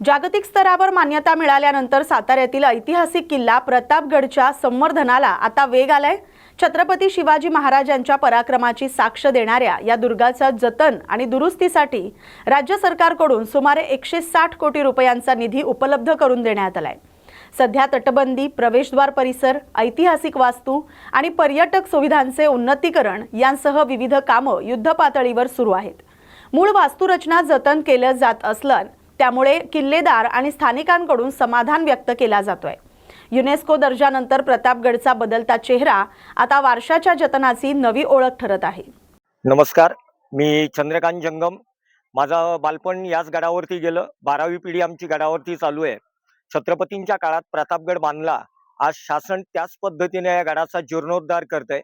जागतिक स्तरावर मान्यता मिळाल्यानंतर साताऱ्यातील ऐतिहासिक किल्ला प्रतापगडच्या संवर्धनाला आता वेग आलाय. छत्रपती शिवाजी महाराजांच्या पराक्रमाची साक्ष देणाऱ्या या दुर्गाचं जतन आणि दुरुस्तीसाठी राज्य सरकारकडून सुमारे एकशे साठ कोटी रुपयांचा निधी उपलब्ध करून देण्यात आलाय. सध्या तटबंदी प्रवेशद्वार परिसर ऐतिहासिक वास्तू आणि पर्यटक सुविधांचे उन्नतीकरण यांसह विविध कामं युद्धपातळीवर सुरू आहेत. मूळ वास्तुरचना जतन केलं जात असलं त्यामुळे किल्लेदार आणि स्थानिकांकडून समाधान व्यक्त केला जातोय. युनेस्को दर्जानंतर प्रतापगडचा बदलता चेहरा आता वारशाच्या जतनाची नवी ओळख ठरत आहे. नमस्कार मी चंद्रकांत जंगम. माझं बालपण याच गडावरती गेलं. बारावी पिढी आमची गडावरती चालू आहे. छत्रपतींच्या काळात प्रतापगड बांधला. आज शासन त्याच पद्धतीने या गडाचा जीर्णोद्धार करतंय.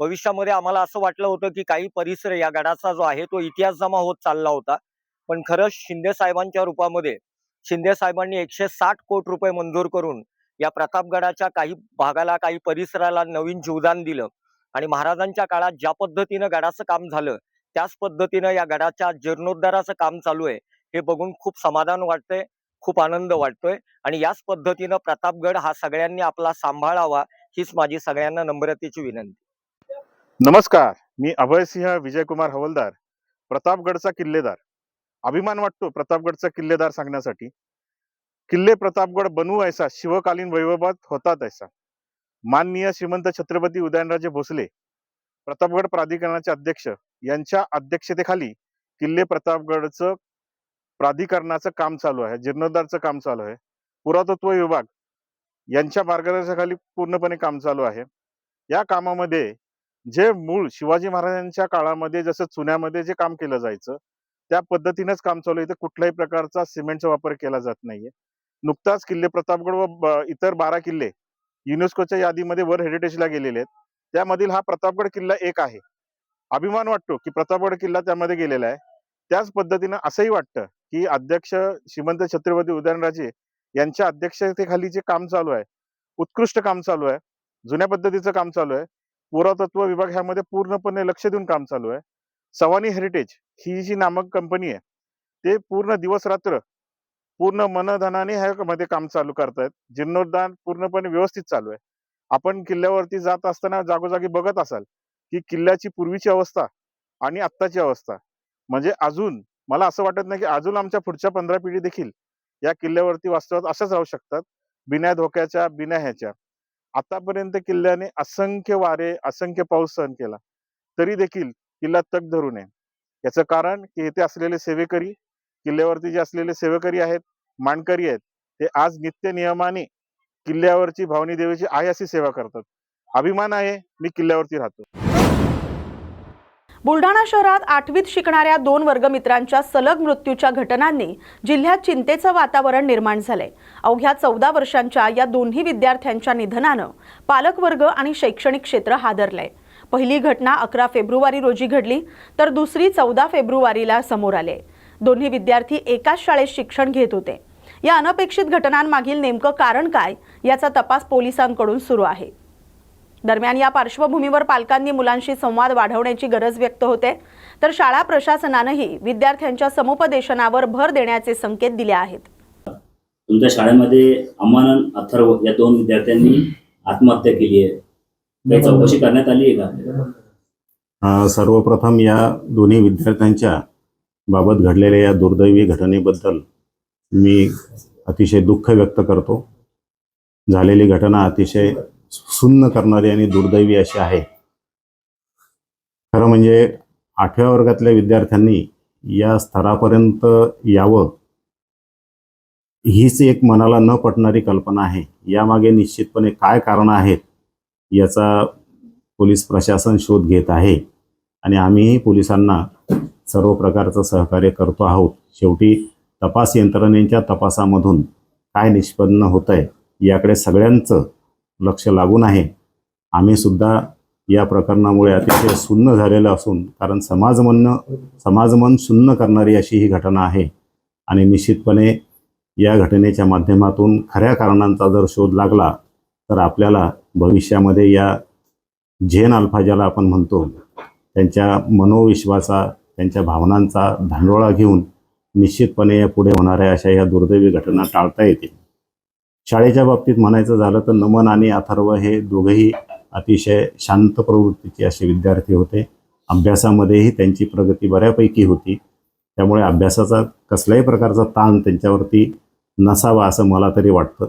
भविष्यामध्ये आम्हाला असं वाटलं होतं की काही परिसर या गडाचा जो आहे तो इतिहास जमा होत चालला होता. पण खरंच शिंदे साहेबांच्या रूपामध्ये शिंदे साहेबांनी एकशे साठ कोटी रुपये मंजूर करून या प्रतापगडाच्या काही भागाला काही परिसराला नवीन जीवदान दिलं. आणि महाराजांच्या काळात ज्या पद्धतीनं गडाचं काम झालं त्याच पद्धतीनं या गडाच्या जीर्णोद्धाराचं काम चालू आहे हे बघून खूप समाधान वाटतंय खूप आनंद वाटतोय. आणि याच पद्धतीनं प्रतापगड हा सगळ्यांनी आपला सांभाळावा हीच माझी सगळ्यांना नम्रतेची विनंती. नमस्कार मी अभयसिंह विजयकुमार हवलदार प्रतापगडचा किल्लेदार. अभिमान वाटतो प्रतापगडचा किल्लेदार सांगण्यासाठी. किल्ले प्रतापगड बनू ऐसा शिवकालीन वैभवात होतात ऐसा. माननीय श्रीमंत छत्रपती उदयनराजे भोसले प्रतापगड प्राधिकरणाचे अध्यक्ष यांच्या अध्यक्षतेखाली किल्ले प्रतापगडचं प्राधिकरणाचं काम चालू आहे जीर्णोद्धारचं काम चालू आहे. पुरातत्व विभाग यांच्या मार्गदर्शनाखाली पूर्णपणे काम चालू आहे. या कामामध्ये जे मूळ शिवाजी महाराजांच्या काळामध्ये जसं चुन्यामध्ये जे काम केलं जायचं त्या पद्धतीनेच काम चालू आहे. इथे कुठल्याही प्रकारचा सिमेंटचा वापर केला जात नाहीये. नुकताच किल्ले प्रतापगड व इतर बारा किल्ले युनेस्कोच्या यादीमध्ये वर हेरिटेजला गेलेले आहेत. त्यामधील हा प्रतापगड किल्ला एक आहे. अभिमान वाटतो की प्रतापगड किल्ला त्यामध्ये गेलेला आहे. त्याच पद्धतीनं असंही वाटतं की अध्यक्ष श्रीमंत छत्रपती उदयनराजे यांच्या अध्यक्षतेखाली जे काम चालू आहे उत्कृष्ट काम चालू आहे जुन्या पद्धतीचं काम चालू आहे पुरातत्व विभाग ह्यामध्ये पूर्णपणे लक्ष देऊन काम चालू आहे. सवानी हेरिटेज ही जी नामक कंपनी आहे ते पूर्ण दिवस रात्र पूर्ण मनधनाने ह्यामध्ये काम चालू करतायत. जीर्णोद्धार पूर्णपणे व्यवस्थित चालू आहे. आपण किल्ल्यावरती जात असताना जागोजागी बघत असाल की किल्ल्याची पूर्वीची अवस्था आणि आत्ताची अवस्था. म्हणजे अजून मला असं वाटत नाही की अजून आमच्या पुढच्या पंधरा पिढी देखील या किल्ल्यावरती वास्तवात अशाच राहू शकतात. बिना धोक्याच्या बिना ह्याच्या. आतापर्यंत किल्ल्याने असंख्य वारे असंख्य पाऊस सहन केला. तरी देखील किल्ला तग धरू नये याचं कारण की इथे असलेले सेवेकरी किल्ल्यावरती जे असलेले सेवेकरी आहेत मानकरी आहेत ते आज नित्य नियमाने किल्ल्यावरची भावनी देवीची आहे अशी सेवा करतात. अभिमान आहे मी किल्ल्यावरती राहतो. बुलढाणा शहरात आठवीत शिकणाऱ्या दोन वर्गमित्रांच्या सलग मृत्यूच्या घटनांनी जिल्ह्यात चिंतेचं वातावरण निर्माण झालंय. अवघ्या चौदा वर्षांच्या या दोन्ही विद्यार्थ्यांच्या निधनानं पालकवर्ग आणि शैक्षणिक क्षेत्र हादरलंय. पहिली घटना अकरा फेब्रुवारी रोजी घडली तर दुसरी चौदा फेब्रुवारीला समोर आले. दोन्ही विद्यार्थी एकाच शाळेत शिक्षण घेत होते. या अनपेक्षित घटनांमागील नेमकं कारण काय याचा तपास पोलिसांकडून सुरू आहे. दरम्यान या पार्श्वभूमीवर पालकांनी मुलांशी संवाद वाढवण्याची गरज व्यक्त होते तर शाळा प्रशासनानंही विद्यार्थ्यांच्या समुपदेशनावर भर देण्याचे संकेत दिले आहेत. तुमच्या शाळेमध्ये अमानन अथर्व या दोन विद्यार्थ्यांनी आत्महत्या केली आहे. काही चौकशी करण्यात आली आहे का? सर्वप्रथम या दोन्ही विद्यार्थ्यांच्या बाबत घडलेल्या या दुर्दैवी घटनेबद्दल मी अतिशय दुःख व्यक्त करतो. झालेली घटना अतिशय सुन्न करणारी आणि दुर्दैवी अशी आहे. खरं म्हणजे आठव्या वर्गातल्या विद्यार्थ्यांनी या स्तरापर्यंत यावं हीच एक मनाला न पटणारी कल्पना आहे. यामागे निश्चितपणे काय कारणं आहेत? याचा पोलीस प्रशासन शोध घेत आहे. आणि आम्हीही पोलिसांना सर्व प्रकारचं सहकार्य करतो आहोत. शेवटी तपास यंत्रणेच्या तपासामधून काय निष्पन्न होत आहे याकडे सगळ्यांचं लक्ष लागून आहे. आम्ही सुद्धा या प्रकरणामुळे अतिशय सुन्न झालेलं असून कारण समाजमन समाजमन सुन्न करणारी अशी ही घटना आहे. आणि निश्चितपणे या घटनेच्या माध्यमातून खऱ्या कारणांचा जर शोध लागला तर आपल्याला भविष्यामध्ये या झेन अल्फा ज्याला आपण म्हणतो. त्यांच्या मनोविश्वाचा त्यांच्या भावनांचा धांडोळा घेऊन निश्चितपणे या पुढे होणाऱ्या अशा ह्या दुर्दैवी घटना टाळता येतील. शाळेच्या बाबतीत म्हणायचं झालं तर नमन आणि अथर्व हे दोघेही अतिशय शांत प्रवृत्तीचे असे विद्यार्थी होते. अभ्यासामध्येही त्यांची प्रगती बऱ्यापैकी होती. त्यामुळे अभ्यासाचा कसल्याही प्रकारचा ताण त्यांच्यावरती नसावा असं मला तरी वाटतं.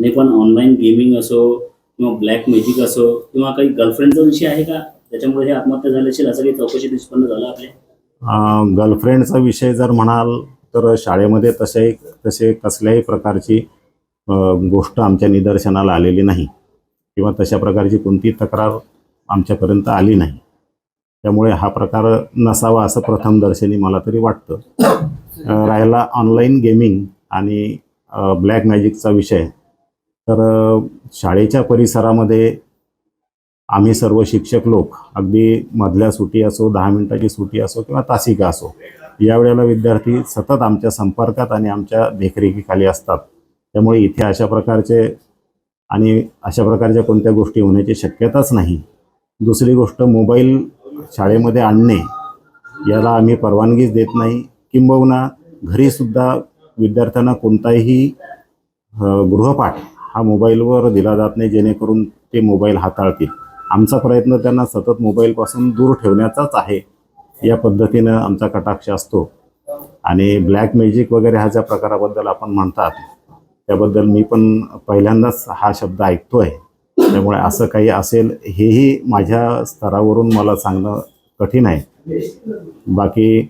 नाही पण ऑनलाईन गेमिंग असो किंवा ब्लॅक मॅजिक असो किंवा काही गर्लफ्रेंडचा विषय आहे का? त्याच्यामुळे हे आत्महत्या झाली असेल असं काही चौकशी निष्पन्न झालं आपल्या गर्लफ्रेंडचा विषय जर म्हणाल तर शाळेमध्ये तसे तसे कसल्याही प्रकारची गोष्ट आमच्या निदर्शनाला आलेली नाही. किंवा तशा प्रकारची कोणती तक्रार आमच्यापर्यंत आली नाही. त्यामुळे हा प्रकार नसावा असं प्रथम दर्शनी मला तरी वाटतं. राहिला ऑनलाईन गेमिंग आणि ब्लॅक मॅजिकचा विषय. तर शाळेच्या परिसरामध्ये आम्ही सर्व शिक्षक लोक अगदी मधल्या सुटी असो दहा मिनिटाची सुटी असो किंवा तासिका असो यावेळेला विद्यार्थी सतत आमच्या संपर्कात आणि आमच्या देखरेखीखाली असतात. त्यामुळे इथे अशा प्रकारचे आणि अशा प्रकारच्या कोणत्या गोष्टी होण्याची शक्यताच नाही. दुसरी गोष्ट मोबाईल शाळेमध्ये आणणे याला आम्ही परवानगीच देत नाही. किंबहुना घरीसुद्धा विद्यार्थ्यांना कोणताही गृहपाठ हा मोबाईलवर दिला जात नाही जेणेकरून ते मोबाईल हाताळतील. आमचा प्रयत्न त्यांना सतत मोबाईलपासून दूर ठेवण्याचाच आहे. या पद्धतीनं आमचा कटाक्ष असतो. आणि ब्लॅक मॅजिक वगैरे हा ज्या प्रकाराबद्दल आपण म्हणतात त्याबद्दल मी पण पहिल्यांदाच हा शब्द ऐकतोय. त्यामुळे असं काही असेल हेही माझ्या स्तरावरून मला सांगणं कठीण आहे. बाकी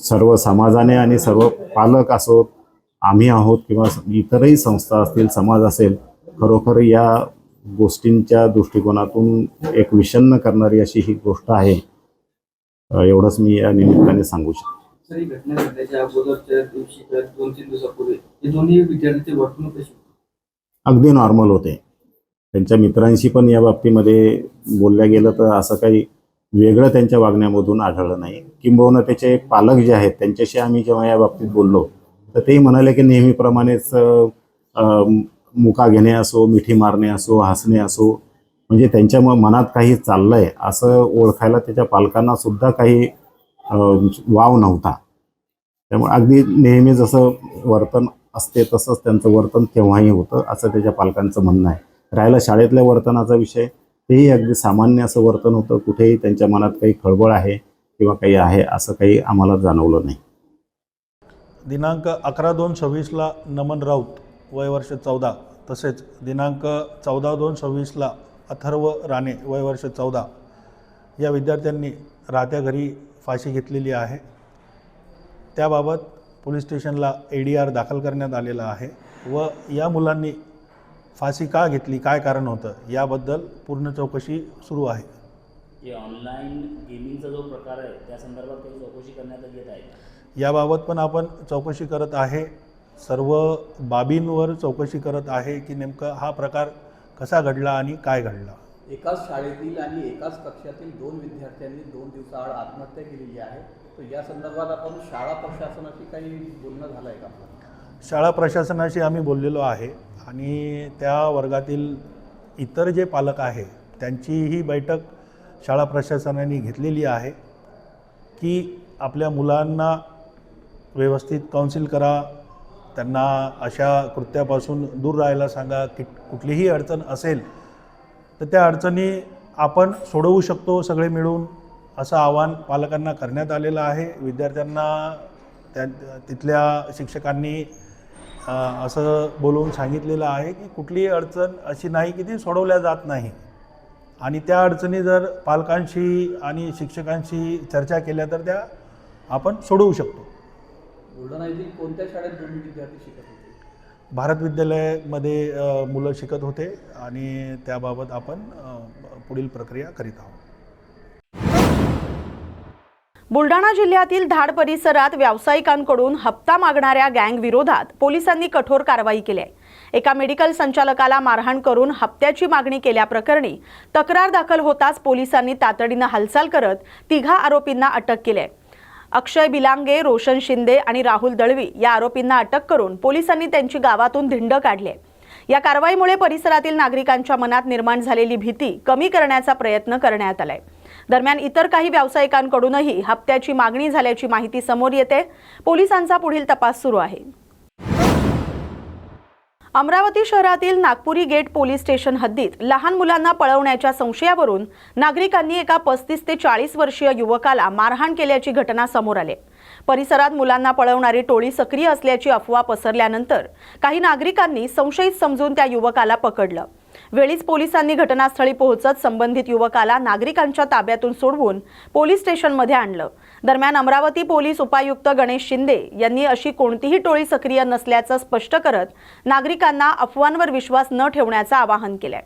सर्व समाजाने आणि सर्व पालक असोत आम्ही आहोत किंवा इतरही संस्था असतील समाज असेल खरोखर या गोष्टींच्या दृष्टिकोनातून एक विषण्ण करणारी अशी ही गोष्ट आहे. एवढंच मी या निमित्ताने सांगू शकतो. सर ही घटना घडल्याच्या अगोदरच्या दिवशी तर दोन तीन दिवसापूर्वी हे दोन्ही विद्यार्थी वर्तणूक कशी होती? अगदी नॉर्मल होते. त्यांच्या मित्रांशी पण या बाबतीमध्ये बोलल्या गेलं तर असं काही वेगळं त्यांच्या वागण्यामधून आढळलं नाही. किंबहुना त्याचे पालक जे आहेत त्यांच्याशी आम्ही जेव्हा या बाबतीत बोललो तर तेही म्हणाले की नेहमीप्रमाणेच मुका घेणे असो मिठी मारणे असो हसणे असो म्हणजे त्यांच्या मनात काही चाललंय असं ओळखायला त्याच्या पालकांना सुद्धा काही वाव नव्हता. त्यामुळे अगदी नेहमी जसं वर्तन असते तसंच त्यांचं वर्तन केव्हाही होतं असं त्याच्या पालकांचं म्हणणं आहे. राहिला शाळेतल्या वर्तनाचा विषय तेही अगदी सामान्य असं वर्तन होतं. कुठेही त्यांच्या मनात काही खळबळ आहे किंवा काही आहे असं काही आम्हाला जाणवलं नाही. दिनांक अकरा दोन सव्वीसला नमन राऊत वय वर्ष चौदा. तसेच दिनांक चौदा दोन सव्वीसला अथर्व राणे वय वर्ष चौदा. या विद्यार्थ्यांनी राहत्या घरी फाशी घेतलेली आहे. त्याबाबत पोलीस स्टेशनला ए डी आर दाखल करण्यात आलेला आहे व या मुलांनी फाशी का घेतली काय कारण होतं याबद्दल पूर्ण चौकशी सुरू आहे. ऑनलाईन गेमिंगचा जो प्रकार आहे त्या संदर्भात काही चौकशी करण्यात येत आहे. याबाबत पण आपण चौकशी करत आहे. सर्व बाबींवर चौकशी करत आहे की नेमकं हा प्रकार कसा घडला आणि काय घडला? एकाच शाळेतील आणि एकाच कक्षातील दोन विद्यार्थ्यांनी दोन दिवसाआड आत्महत्या केलेली आहे. तर या संदर्भात आपण शाळा प्रशासनाशी काही बोलणं झालं आहे का? शाळा प्रशासनाशी आम्ही बोललेलो आहे आणि त्या वर्गातील इतर जे पालक आहे त्यांचीही बैठक शाळा प्रशासनाने घेतलेली आहे की आपल्या मुलांना व्यवस्थित काउन्सिल करा. त्यांना अशा कृत्यापासून दूर राहायला सांगा. की कुठलीही अडचण असेल तर त्या अडचणी आपण सोडवू शकतो सगळे मिळून असं आवाहन पालकांना करण्यात आलेलं आहे. विद्यार्थ्यांना त्या तिथल्या शिक्षकांनी असं बोलवून सांगितलेलं आहे की कुठलीही अडचण अशी नाही की ती सोडवल्या जात नाही. आणि त्या अडचणी जर पालकांशी आणि शिक्षकांशी चर्चा केल्या तर त्या आपण सोडवू शकतो. बुलढाणा येथील कोणत्या शाळेत दोन्ही विद्यार्थी शिकत होते? भारत विद्यालयामध्ये मुलं शिकत होते आणि त्याबाबत आपण पुढील प्रक्रिया करीत आहोत. बुलढाणा जिल्ह्यातील धाड परिसरात व्यावसायिकांकडून हप्ता मागणाऱ्या गँग विरोधात पोलिसांनी कठोर कारवाई केली आहे. एका मेडिकल संचालकाला मारहाण करून हप्त्याची मागणी केल्याप्रकरणी तक्रार दाखल होताच पोलिसांनी तातडीनं हालचाल करत तिघा आरोपींना अटक केली आहे. अक्षय बिलांगे रोशन शिंदे आणि राहुल दळवी या आरोपींना अटक करून पोलिसांनी त्यांची गावातून धिंड काढली आहे. या कारवाईमुळे परिसरातील नागरिकांच्या मनात निर्माण झालेली भीती कमी करण्याचा प्रयत्न करण्यात आलाय. दरम्यान इतर काही व्यावसायिकांकडूनही हप्त्याची मागणी झाल्याची माहिती समोर येते. पोलिसांचा पुढील तपास सुरू आहे. अमरावती शहरातील नागपुरी गेट पोलीस स्टेशन हद्दीत लहान मुलांना पळवण्याच्या संशयावरून नागरिकांनी एका पस्तीस ते चाळीस वर्षीय युवकाला मारहाण केल्याची घटना समोर आली. परिसरात मुलांना पळवणारी टोळी सक्रिय असल्याची अफवा पसरल्यानंतर काही नागरिकांनी संशयित समजून त्या युवकाला पकडलं. वेळीच पोलिसांनी घटनास्थळी पोहोचत संबंधित युवकाला नागरिकांच्या ताब्यातून सोडवून पोलीस स्टेशनमध्ये आणलं. दरम्यान अमरावती पोलीस उपायुक्त गणेश शिंदे यांनी अशी कोणतीही टोळी सक्रिय नसल्याचं स्पष्ट करत नागरिकांना अफवांवर विश्वास न ठेवण्याचं आवाहन केलंय.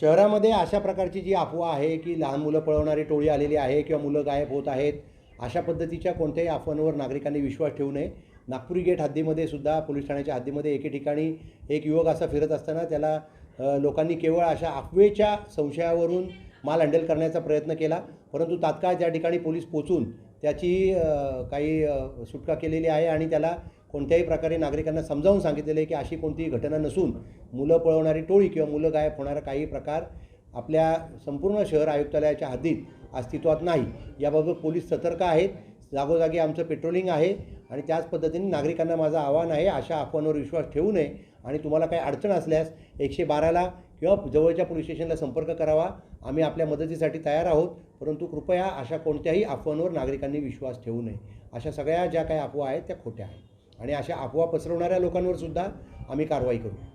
शहरामध्ये अशा प्रकारची जी अफवा आहे की लहान मुलं पळवणारी टोळी आलेली आहे किंवा मुलं गायब होत आहेत अशा पद्धतीच्या कोणत्याही अफवांवर नागरिकांनी विश्वास ठेवू नये. नागपुरी गेट हद्दीमध्ये सुद्धा पोलीस ठाण्याच्या हद्दीमध्ये एके ठिकाणी एक युवक असा फिरत असताना त्याला लोकांनी केवळ अशा अफवेच्या संशयावरून माल हँडल करण्याचा प्रयत्न केला. परंतु तात्काळ त्या ठिकाणी पोलीस पोचून त्याची काही सुटका केलेली आहे आणि त्याला कोणत्याही प्रकारे नागरिकांना समजावून सांगितलेलं आहे की अशी कोणतीही घटना नसून मुलं पळवणारी टोळी किंवा मुलं गायब होणारा काही प्रकार आपल्या संपूर्ण शहर आयुक्तालयाच्या हद्दीत अस्तित्वात नाही. याबाबत पोलीस सतर्क आहेत. जागोजागी आमचं पेट्रोलिंग आहे. आणि त्याच पद्धतीने नागरिकांना माझं आव्हान आहे अशा अफवांवर विश्वास ठेवू नये आणि तुम्हाला काही अडचण असल्यास एकशे बाराला किंवा जवळच्या पोलीस स्टेशनला संपर्क करावा. आम्ही आपल्या मदतीसाठी तयार आहोत. परंतु कृपया अशा कोणत्याही अफवांवर नागरिकांनी विश्वास ठेवू नये. अशा सगळ्या ज्या काही अफवा आहेत त्या खोट्या आहेत. आणि अशा अफवा पसरवणाऱ्या लोकांवर सुद्धा आम्ही कारवाई करू.